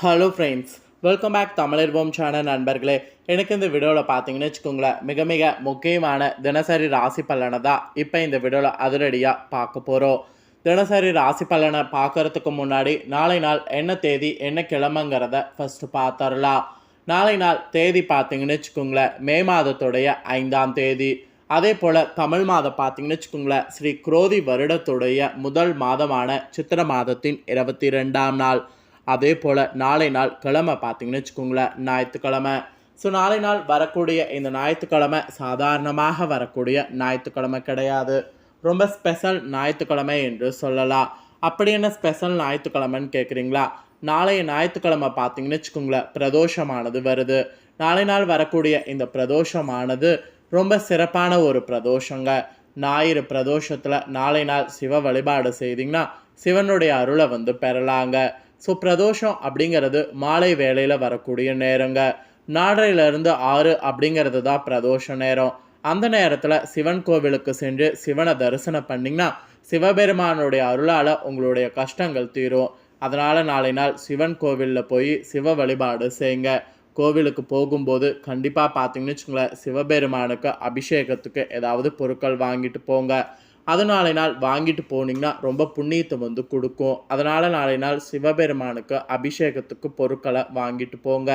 Hello friends welcome back தமிழர்வோம் channel நண்பர்களே. எனக்கு இந்த வீடியோவில் பார்த்தீங்கன்னு வச்சுக்கோங்களேன் மிக மிக முக்கியமான தினசரி ராசி பலனை தான் இப்போ இந்த வீடியோவில் அதிரடியாக பார்க்க போகிறோம் தினசரி ராசி பலனை பார்க்கறதுக்கு முன்னாடி நாளை நாள் என்ன தேதி என்ன கிழமைங்கிறத ஃபஸ்ட்டு பார்த்துடலாம் நாளை நாள் தேதி பார்த்தீங்கன்னு வச்சுக்கோங்களேன் மே மாதத்துடைய ஐந்தாம் தேதி. அதே போல் தமிழ் மாதம் பார்த்தீங்கன்னு வச்சுக்கோங்களேன் ஸ்ரீ குரோதி வருடத்துடைய முதல் மாதமான சித்திர மாதத்தின் இருபத்தி ரெண்டாம் நாள். அதே போல் நாளை நாள் கிழமை பார்த்தீங்கன்னு வச்சுக்கோங்களேன் ஞாயிற்றுக்கிழமை. ஸோ நாளை நாள் வரக்கூடிய இந்த ஞாயிற்றுக்கிழமை சாதாரணமாக வரக்கூடிய ஞாயிற்றுக்கிழமை கிடையாது. ரொம்ப ஸ்பெஷல் ஞாயிற்றுக்கிழமை என்று சொல்லலாம். அப்படி என்ன ஸ்பெஷல் ஞாயிற்றுக்கிழமைன்னு கேட்குறீங்களா? நாளைய ஞாயிற்றுக்கிழமை பார்த்தீங்கன்னு வச்சுக்கோங்களேன் பிரதோஷமானது வருது. நாளை நாள் வரக்கூடிய இந்த பிரதோஷமானது ரொம்ப சிறப்பான ஒரு பிரதோஷங்க. ஞாயிறு பிரதோஷத்தில் நாளை நாள் சிவ வழிபாடு செய்தீங்கன்னா சிவனுடைய அருளை வந்து பெறலாங்க. ஸோ பிரதோஷம் அப்படிங்கிறது மாலை வேளையில் வரக்கூடிய நேரங்க. நாலரையிலேருந்து ஆறு அப்படிங்கிறது தான் பிரதோஷ நேரம். அந்த நேரத்தில் சிவன் கோவிலுக்கு சென்று சிவனை தரிசனம் பண்ணிங்கன்னா சிவபெருமானுடைய அருளால் உங்களுடைய கஷ்டங்கள் தீரும். அதனால் நாளை நாள் சிவன் கோவிலில் போய் சிவ வழிபாடு செய்யுங்க. கோவிலுக்கு போகும்போது கண்டிப்பாக பார்த்தீங்கன்னு வச்சுக்கோங்களேன் சிவபெருமானுக்கு அபிஷேகத்துக்கு ஏதாவது பொருட்கள் வாங்கிட்டு போங்க. அது நாளை நாள் வாங்கிட்டு போனீங்கன்னா ரொம்ப புண்ணியத்தை வந்து கொடுக்கும். அதனால் நாளை நாள் சிவபெருமானுக்கு அபிஷேகத்துக்கு பொருட்களை வாங்கிட்டு போங்க.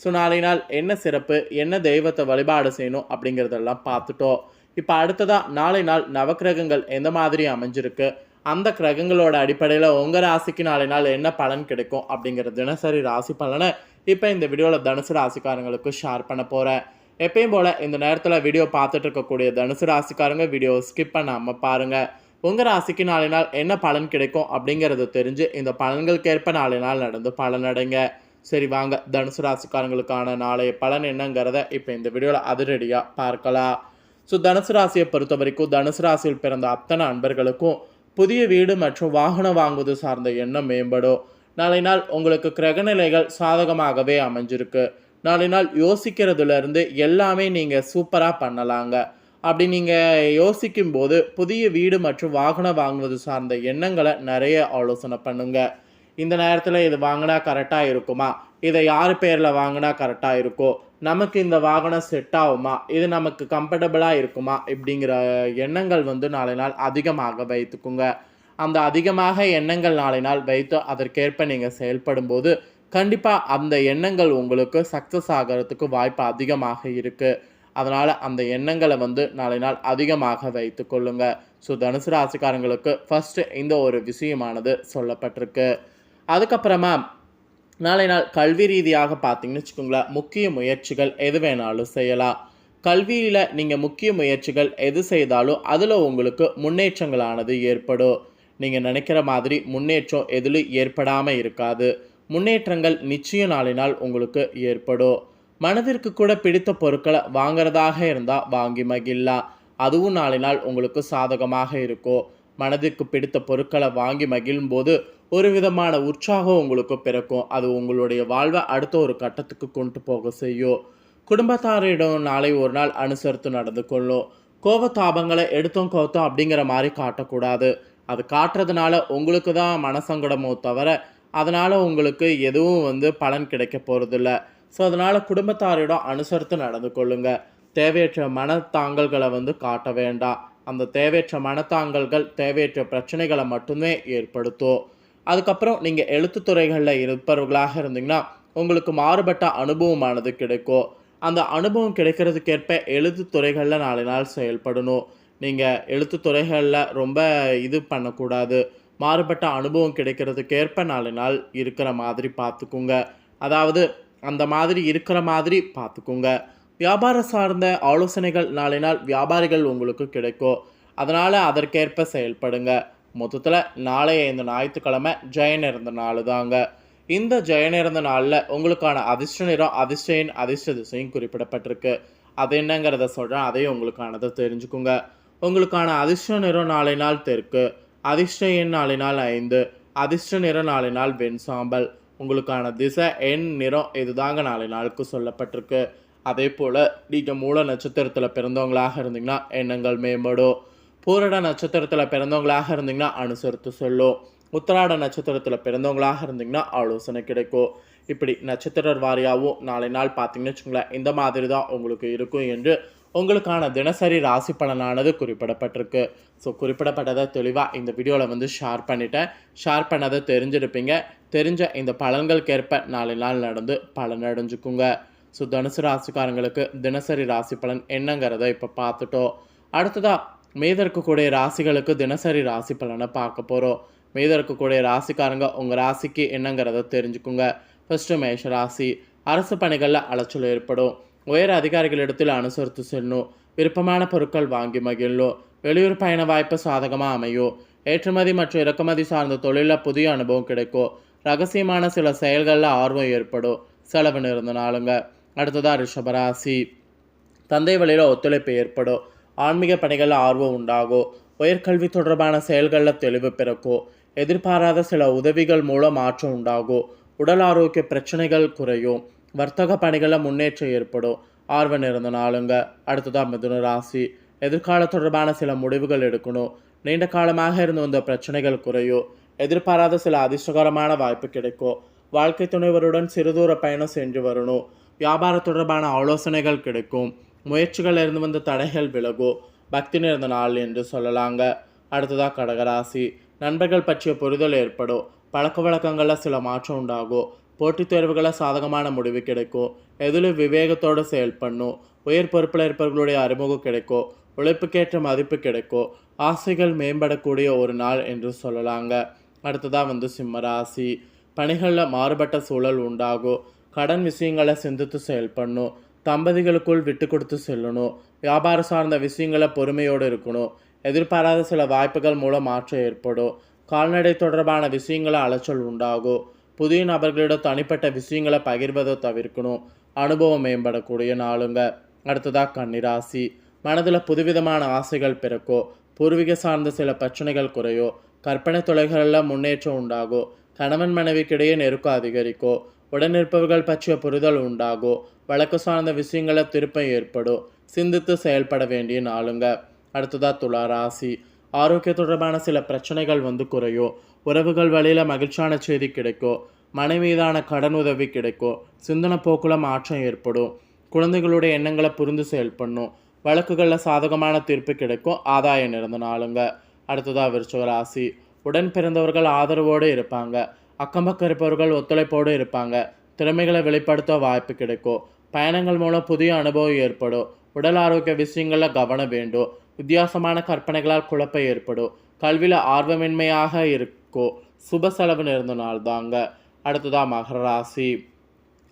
ஸோ நாளை நாள் என்ன சிறப்பு என்ன தெய்வத்தை வழிபாடு செய்யணும் அப்படிங்கிறதெல்லாம் பார்த்துட்டோம். இப்போ அடுத்ததாக நாளை நாள் நவக்கிரகங்கள் எந்த மாதிரி அமைஞ்சிருக்கு அந்த கிரகங்களோட அடிப்படையில் உங்கள் ராசிக்கு நாளை நாள் என்ன பலன் கிடைக்கும் அப்படிங்கிற தினசரி ராசி பலனை இப்போ இந்த வீடியோவில் தனுசு ராசிக்காரங்களுக்கு ஷேர் பண்ண போகிறேன் எப்பயும் போல் இந்த நேரத்தில் வீடியோ பார்த்துட்டு இருக்கக்கூடிய தனுசு ராசிக்காரங்க வீடியோ ஸ்கிப் பண்ணாமல் பாருங்கள் உங்கள் ராசிக்கு நாளை நாள் என்ன பலன் கிடைக்கும் அப்படிங்கிறத தெரிஞ்சு இந்த பலன்களுக்கேற்ப நாளை நாள் நடந்து பலனடைங்க சரி வாங்க. தனுசு ராசிக்காரங்களுக்கான நாளைய பலன் என்னங்கிறத இப்போ இந்த வீடியோவில் அதிரடியாக பார்க்கலாம். ஸோ தனுசு ராசியை பொறுத்த வரைக்கும் தனுசு ராசியில் பிறந்த அத்தனை அன்பர்களுக்கும் புதிய வீடு மற்றும் வாகனம் வாங்குவது சார்ந்த எண்ணம் மேம்படும். நாளை நாள் உங்களுக்கு கிரகநிலைகள் சாதகமாகவே அமைஞ்சிருக்கு. நாளை நாள் யோசிக்கிறதுலேருந்து எல்லாமே நீங்கள் சூப்பராக பண்ணலாங்க. அப்படி நீங்கள் யோசிக்கும் போது புதிய வீடு மற்றும் வாகனம் வாங்குவது சார்ந்த எண்ணங்களை நிறைய ஆலோசனை பண்ணுங்க. இந்த நேரத்தில் இது வாங்கினா கரெக்டாக இருக்குமா? இதை யார் பேரில் வாங்கினா கரெக்டாக இருக்கோ? நமக்கு இந்த வாகனம் செட் ஆகுமா? இது நமக்கு கம்ஃபர்டபுளாக இருக்குமா? இப்படிங்கிற எண்ணங்கள் வந்து நாளை நாள் அதிகமாக வைத்துக்குங்க. அந்த அதிகமாக எண்ணங்கள் நாளை நாள் வைத்து அதற்கேற்ப நீங்கள் செயல்படும் போது கண்டிப்பாக அந்த எண்ணங்கள் உங்களுக்கு சக்ஸஸ் ஆகிறதுக்கு வாய்ப்பு அதிகமாக இருக்குது அதனால் அந்த எண்ணங்களை வந்து நாளை நாள் அதிகமாக வைத்து கொள்ளுங்க. ஸோ தனுசு ராசிக்காரங்களுக்கு ஃபஸ்ட்டு இந்த ஒரு விஷயமானது சொல்லப்பட்டிருக்கு. அதுக்கப்புறமா நாளை நாள் கல்வி ரீதியாக பார்த்தீங்கன்னு வச்சுக்கோங்களேன் முக்கிய முயற்சிகள் எது வேணாலும் செய்யலாம். கல்வியில் நீங்கள் முக்கிய முயற்சிகள் எது செய்தாலும் அதில் உங்களுக்கு முன்னேற்றங்களானது ஏற்படும். நீங்கள் நினைக்கிற மாதிரி முன்னேற்றம் எதிலும் ஏற்படாமல் இருக்காது. முன்னேற்றங்கள் நிச்சய நாளினால் உங்களுக்கு ஏற்படும். மனதிற்கு கூட பிடித்த பொருட்களை வாங்குறதாக இருந்தால் வாங்கி மகிழலாம் அதுவும் நாளினால் உங்களுக்கு சாதகமாக இருக்கும். மனதிற்கு பிடித்த பொருட்களை வாங்கி மகிழும் போது ஒரு விதமான உற்சாகம் உங்களுக்கு பிறக்கும். அது உங்களுடைய வாழ்வை அடுத்த ஒரு கட்டத்துக்கு கொண்டு போக செய்யும். குடும்பத்தாரிடம் நாளை ஒரு நாள் அனுசரித்து நடந்து கொள்ளும். கோபத்தாபங்களை எடுத்தோம் கோத்தோம் அப்படிங்கிற மாதிரி காட்டக்கூடாது. அது காட்டுறதுனால உங்களுக்கு தான் மனசங்கடமோ தவிர அதனால் உங்களுக்கு எதுவும் வந்து பலன் கிடைக்க போகிறதில்ல ஸோ அதனால் குடும்பத்தாரிடம் அனுசரித்து நடந்து கொள்ளுங்க. தேவையற்ற மனத்தாங்கல்களை வந்து காட்ட வேண்டாம். அந்த தேவையற்ற மனத்தாங்கல்கள் தேவையற்ற பிரச்சனைகளை மட்டுமே ஏற்படுத்தும். அதுக்கப்புறம் நீங்கள் எழுத்துத்துறைகளில் இருப்பவர்களாக இருந்தீங்கன்னா உங்களுக்கு மாறுபட்ட அனுபவமானது கிடைக்கும். அந்த அனுபவம் கிடைக்கிறதுக்கேற்ப எழுத்துத்துறைகளில் நாலு நாள் செயல்படணும். நீங்கள் எழுத்துத்துறைகளில் ரொம்ப இது பண்ணக்கூடாது. மாறுபட்ட அனுபவம் கிடைக்கிறதுக்கேற்ப நாலு நாள் இருக்கிற மாதிரி பார்த்துக்குங்க. அதாவது அந்த மாதிரி இருக்கிற மாதிரி பார்த்துக்குங்க. வியாபாரம் சார்ந்த ஆலோசனைகள் நாளை நாள் வியாபாரிகள் உங்களுக்கு கிடைக்கும். அதனால் அதற்கேற்ப செயல்படுங்க. மொத்தத்தில் நாளைய இந்த ஞாயிற்றுக்கிழமை ஜெயன் இருந்த நாள் தாங்க. இந்த ஜெயன் இருந்த நாளில் உங்களுக்கான அதிர்ஷ்ட நிறம் அதிர்ஷ்ட அதிர்ஷ்ட திசையும் குறிப்பிடப்பட்டிருக்கு. அது என்னங்கிறத சொல்கிறேன் அதையும் உங்களுக்கானதை தெரிஞ்சுக்குங்க. உங்களுக்கான அதிர்ஷ்ட நிறம் நாளை நாள் தெற்கு. அதிர்ஷ்ட எண் நாளை நாள் ஐந்து அதிர்ஷ்ட நிற நாளை நாள் வெண் சாம்பல். உங்களுக்கான திசை எண் நிறம் இதுதாங்க நாளை நாளுக்கு சொல்லப்பட்டிருக்கு. அதே போல் நீங்கள் மூல நட்சத்திரத்தில் பிறந்தவங்களாக இருந்தீங்கன்னா எண்ணங்கள் மேம்படும். பூரட நட்சத்திரத்தில் பிறந்தவங்களாக இருந்தீங்கன்னா அனுசரித்து சொல்லும். உத்தராட நட்சத்திரத்தில் பிறந்தவங்களாக இருந்தீங்கன்னா ஆலோசனை கிடைக்கும். இப்படி நட்சத்திர வாரியாகவும் நாளை நாள் பார்த்தீங்கன்னு வச்சுங்களேன் இந்த மாதிரி தான் உங்களுக்கு இருக்கும் என்று உங்களுக்கான தினசரி ராசி பலனானது குறிப்பிடப்பட்டிருக்கு. ஸோ குறிப்பிடப்பட்டதை தெளிவாக இந்த வீடியோவில் வந்து ஷேர் பண்ணிட்டேன். ஷேர் பண்ணதை தெரிஞ்சிருப்பீங்க. தெரிஞ்ச இந்த பலன்களுக்கேற்ப நாளை நாள் நடந்து பலனடைஞ்சுக்குங்க ஸோ தனுசு ராசிக்காரங்களுக்கு தினசரி ராசி பலன் என்னங்கிறத இப்போ பார்த்துட்டோம். அடுத்ததாக மீத இருக்கக்கூடிய ராசிகளுக்கு தினசரி ராசி பலனை பார்க்க போகிறோம் மீத இருக்கக்கூடிய ராசிக்காரங்க உங்கள் ராசிக்கு என்னங்கிறத தெரிஞ்சுக்குங்க. ஃபஸ்ட்டு மேஷ ராசி. அரசு பணிகளில் அலைச்சல் ஏற்படும். உயர் அதிகாரிகளிடத்தில் அனுசரித்து செல்லும் விருப்பமான பொருட்கள் வாங்கி மகிழும் வெளியூர் பயண வாய்ப்பு சாதகமாக அமையும் ஏற்றுமதி மற்றும் இறக்குமதி சார்ந்த தொழிலில் புதிய அனுபவம் கிடைக்கும் ரகசியமான சில செயல்களில் ஆர்வம் ஏற்படும் செலவு நிறந்த நாளுங்க. அடுத்ததாக ரிஷபராசி தந்தை வழியில் ஒத்துழைப்பு ஏற்படும் ஆன்மீக பணிகளில் ஆர்வம் உண்டாகும் உயர்கல்வி தொடர்பான செயல்களில் தெளிவு பிறக்கும் எதிர்பாராத சில உதவிகள் மூலம் மாற்றம் உண்டாகும் உடல் ஆரோக்கிய பிரச்சனைகள் குறையும். வர்த்தக பணிகளில் முன்னேற்றம் ஏற்படும். ஆர்வம் இருந்த நாளுங்க. அடுத்ததாக மிதுன ராசி. எதிர்கால தொடர்பான சில முடிவுகள் எடுக்கணும். நீண்ட காலமாக இருந்து வந்த பிரச்சனைகள் குறையும். எதிர்பாராத சில அதிர்ஷ்டகரமான வாய்ப்பு கிடைக்கும். வாழ்க்கை துணைவருடன் சிறுதூர பயணம் சென்று வரணும். வியாபார தொடர்பான ஆலோசனைகள் கிடைக்கும். முயற்சிகள் இருந்து வந்த தடைகள் விலகும். பக்தி நிறைந்த நாள் என்று சொல்லலாங்க. அடுத்ததாக கடகராசி. நண்பர்கள் பற்றிய புரிதல் ஏற்படும். பழக்க வழக்கங்களில் சில மாற்றம் உண்டாகும். போட்டித் தேர்வுகளில் சாதகமான முடிவு கிடைக்கும் எதிலும் விவேகத்தோடு செயல்படணும் உயர் பொறுப்பில் இருப்பவர்களுடைய அறிமுகம் கிடைக்கும் உழைப்புக்கேற்ற மதிப்பு கிடைக்கும் ஆசைகள் மேம்படக்கூடிய ஒரு நாள் என்று சொல்லலாங்க. அடுத்ததாக வந்து சிம்மராசி பணிகளில் மாறுபட்ட சூழல் உண்டாகும் கடன் விஷயங்களை சிந்தித்து செயல்படணும் தம்பதிகளுக்குள் விட்டு கொடுத்து செல்லணும் வியாபாரம் சார்ந்த விஷயங்களை பொறுமையோடு இருக்கணும் எதிர்பாராத சில வாய்ப்புகள் மூலம் மாற்றம் ஏற்படும் கால்நடை தொடர்பான விஷயங்களை அலைச்சல் உண்டாகும் புதிய நபர்களிடம் தனிப்பட்ட விஷயங்களை பகிர்வதை தவிர்க்கணும். அனுபவம் மேம்படக்கூடிய நாளுங்க. அடுத்ததாக கன்னிராசி. மனதில் புதுவிதமான ஆசைகள் பிறக்கோ பூர்வீக சார்ந்த சில பிரச்சனைகள் குறையோ கற்பனை தொலைகளில் முன்னேற்றம் உண்டாகும் கணவன் மனைவிக்கிடையே நெருக்கம் அதிகரிக்கோ உடனிருப்பவர்கள் பற்றிய புரிதல் உண்டாகும் வழக்கு சார்ந்த விஷயங்களில் திருப்பம் ஏற்படும் சிந்தித்து செயல்பட வேண்டிய நாளுங்க. அடுத்ததாக துலா ராசி ஆரோக்கிய தொடர்பான சில பிரச்சனைகள் வந்து குறையும் உறவுகள் வழியில் மகிழ்ச்சியான செய்தி கிடைக்கும் மனை மீதான கடன் உதவி கிடைக்கும் சிந்தனை போக்குல மாற்றம் ஏற்படும். குழந்தைகளுடைய எண்ணங்களை புரிந்து செயல்படணும் வழக்குகளில் சாதகமான தீர்ப்பு கிடைக்கும் ஆதாயம் நிறந்த நாளுங்க. அடுத்ததாக விருச்சக ராசி. உடன் பிறந்தவர்கள் ஆதரவோடு இருப்பாங்க. அக்கம் பக்கம் இருப்பவர்கள் ஒத்துழைப்போடு இருப்பாங்க. திறமைகளை வெளிப்படுத்த வாய்ப்பு கிடைக்கும் பயணங்கள் மூலம் புதிய அனுபவம் ஏற்படும். உடல் ஆரோக்கிய விஷயங்களில் கவனம் வேண்டும். வித்தியாசமான கற்பனைகளால் குழப்பம் ஏற்படும். கல்வியில் ஆர்வமின்மையாக இருக்கும் சுப செலவு நிறைந்த நாள் தாங்க அடுத்ததாக மகர ராசி.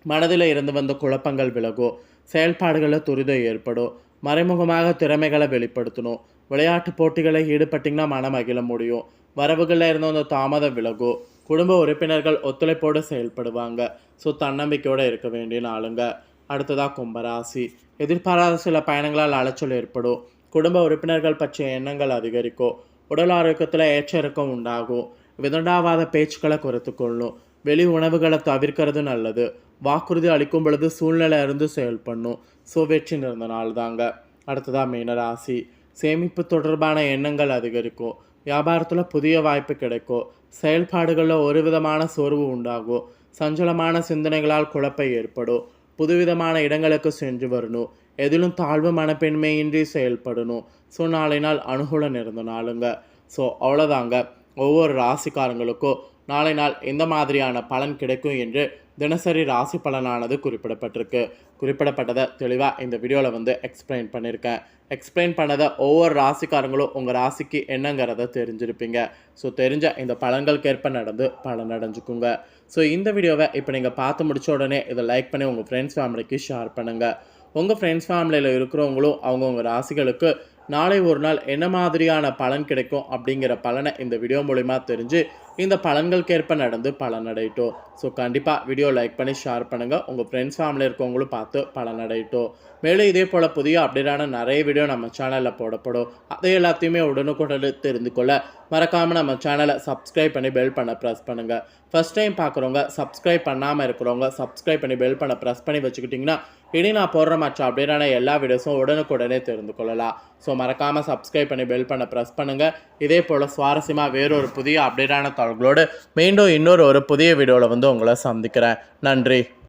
மனதில் இருந்து வந்த குழப்பங்கள் விலகும் செயல்பாடுகளில் துரிதம் ஏற்படும். மறைமுகமாக திறமைகளை வெளிப்படுத்தணும். விளையாட்டு போட்டிகளில் ஈடுபட்டிங்கன்னா மனம் மகிழ முடியும். வரவுகளில் இருந்து வந்த தாமதம் விலகும் குடும்ப உறுப்பினர்கள் ஒத்துழைப்போடு செயல்படுவாங்க. ஸோ தன்னம்பிக்கையோடு இருக்க வேண்டிய நாளுங்க. அடுத்ததாக கும்பராசி. எதிர்பாராத சில பயணங்களால் அலைச்சல் ஏற்படும். குடும்ப உறுப்பினர்கள் பற்றிய எண்ணங்கள் அதிகரிக்கும். உடல் ஆரோக்கியத்தில் ஏற்ற இறக்கம் உண்டாகும். விதண்டாவாத பேச்சுக்களை குறைத்துக்கொள்ளணும் வெளி உணவுகளை தவிர்க்கிறது நல்லது. வாக்குறுதி அளிக்கும் பொழுது சூழ்நிலை இருந்து செயல்படணும் ஸோ வெற்றி நிறந்த நாள் தாங்க. அடுத்ததாக மீனராசி சேமிப்பு தொடர்பான எண்ணங்கள் அதிகரிக்கும். வியாபாரத்தில் புதிய வாய்ப்பு கிடைக்கும். செயல்பாடுகளில் ஒரு விதமான சோர்வு உண்டாகும். சஞ்சலமான சிந்தனைகளால் குழப்பம் ஏற்படும். புதுவிதமான இடங்களுக்கு சென்று வரணும். எதிலும் தாழ்வு மனப்பெண்மையின்றி செயல்படணும். ஸோ நாளை நாள் அனுகூலம் இருந்த நாளுங்க. ஸோ அவ்வளோதாங்க ஒவ்வொரு ராசிக்காரங்களுக்கும் நாளை நாள் எந்த மாதிரியான பலன் கிடைக்கும் என்று தினசரி ராசி பலனானது குறிப்பிடப்பட்டிருக்கு. குறிப்பிடப்பட்டதை தெளிவாக இந்த வீடியோவில் வந்து எக்ஸ்பிளைன் பண்ணியிருக்கேன் எக்ஸ்பிளைன் பண்ணதை ஒவ்வொரு ராசிக்காரங்களும் உங்கள் ராசிக்கு என்னங்கிறத தெரிஞ்சிருப்பீங்க. ஸோ தெரிஞ்ச இந்த பலன்களுக்கேற்ப நடந்து பலன் அடைஞ்சுக்குங்க. ஸோ இந்த வீடியோவை இப்போ நீங்கள் பார்த்து முடிச்ச உடனே இதை லைக் பண்ணி உங்கள் ஃப்ரெண்ட்ஸ் ஃபேமிலிக்கு ஷேர் பண்ணுங்கள் உங்கள் ஃப்ரெண்ட்ஸ் ஃபேமிலியில் இருக்கிறவங்களும் அவங்கவுங்க ராசிகளுக்கு நாளை ஒரு நாள் என்ன மாதிரியான பலன் கிடைக்கும் அப்படிங்கிற பலனை இந்த வீடியோ மூலிமா தெரிஞ்சு இந்த பலன்களுக்கேற்ப நடந்து பலனடையட்டும். ஸோ கண்டிப்பாக வீடியோ லைக் பண்ணி ஷேர் பண்ணுங்கள் உங்கள் ஃப்ரெண்ட்ஸ் ஃபேமிலி இருக்கவங்களும் பார்த்து பலனடையட்டும். மேலும் இதே போல் புதிய அப்டேட்டான நிறைய வீடியோ நம்ம சேனலில் போடப்படும். அதை எல்லாத்தையுமே உடனுக்குடன் தெரிந்து கொள்ள மறக்காமல் நம்ம சேனலை சப்ஸ்கிரைப் பண்ணி பெல் பண்ண ப்ரெஸ் பண்ணுங்கள் ஃபஸ்ட் டைம் பார்க்குறவங்க சப்ஸ்கிரைப் பண்ணாமல் இருக்கிறவங்க சப்ஸ்கிரைப் பண்ணி பெல் பண்ண ப்ரெஸ் பண்ணி வச்சுக்கிட்டிங்கன்னா இனி நான் போடுற மற்ற அப்டேட்டான எல்லா வீடியோஸும் உடனுக்குடனே தெரிந்து கொள்ளலாம். ஸோ மறக்காமல் சப்ஸ்கிரைப் பண்ணி பெல் பண்ண ப்ரெஸ் பண்ணுங்கள் இதே போல் சுவாரஸ்யமாக வேறொரு புதிய அப்டேட்டான தகவல்களோடு மீண்டும் இன்னொரு ஒரு புதிய வீடியோவில் வந்து உங்களை சந்திக்கிறேன். நன்றி.